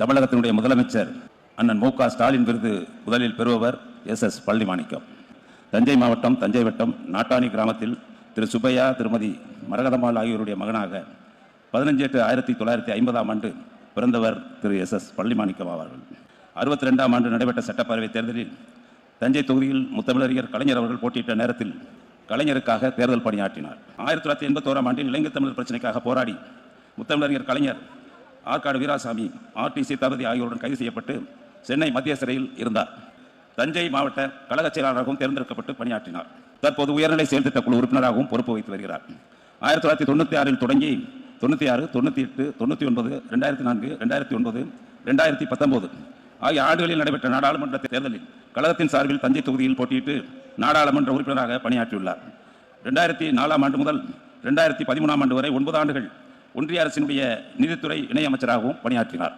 தமிழகத்தினுடைய முதலமைச்சர் அண்ணன் மு ஸ்டாலின் விருது முதலில் பெறுபவர் எஸ் எஸ் பழனிமாணிக்கம். தஞ்சை மாவட்டம் தஞ்சை வட்டம் நாட்டாணி கிராமத்தில் திரு சுப்பையா திருமதி மரகதம்மாள் ஆகியோருடைய மகனாக பதினஞ்சு எட்டு ஆயிரத்தி தொள்ளாயிரத்தி ஐம்பதாம் ஆண்டு பிறந்தவர் திரு எஸ் எஸ் பழனிமாணிக்கம் ஆவார்கள் அறுபத்தி ரெண்டாம் ஆண்டு நடைபெற்ற சட்டப்பேரவைத் தேர்தலில் தஞ்சை தொகுதியில் முத்தமிழறிஞர் கலைஞர் அவர்கள் போட்டியிட்ட நேரத்தில் கலைஞருக்காக தேர்தல் பணியாற்றினார். ஆயிரத்தி தொள்ளாயிரத்தி எண்பத்தோராம் ஆண்டில் இலங்கை தமிழர் பிரச்சனைக்காக போராடி முத்தமிழறிஞர் கலைஞர் ஆற்காடு வீராசாமி ஆர்டிசி தளபதி ஆகியோருடன் கைது செய்யப்பட்டு சென்னை மத்திய சிறையில் இருந்தார். தஞ்சை மாவட்ட கழகச் செயலாளராகவும் தேர்ந்தெடுக்கப்பட்டு பணியாற்றினார். தற்போது உயர்நிலை செயல்திட்ட குழு உறுப்பினராகவும் பொறுப்பு வகித்து வருகிறார். ஆயிரத்தி தொள்ளாயிரத்தி தொண்ணூற்றி ஆறில் தொடங்கி தொண்ணூற்றி ஆறு தொண்ணூற்றி எட்டு தொண்ணூற்றி ஒன்பது ரெண்டாயிரத்தி நான்கு ரெண்டாயிரத்தி ஒன்பது ரெண்டாயிரத்தி பத்தொன்பது ஆகிய ஆண்டுகளில் நடைபெற்ற நாடாளுமன்ற தேர்தலில் கழகத்தின் சார்பில் தஞ்சை தொகுதியில் போட்டியிட்டு நாடாளுமன்ற உறுப்பினராக பணியாற்றியுள்ளார். ரெண்டாயிரத்தி நாலாம் ஆண்டு முதல் ரெண்டாயிரத்தி பதிமூணாம் ஆண்டு வரை ஒன்பது ஆண்டுகள் ஒன்றிய அரசினுடைய நிதித்துறை இணையமைச்சராகவும் பணியாற்றினார்.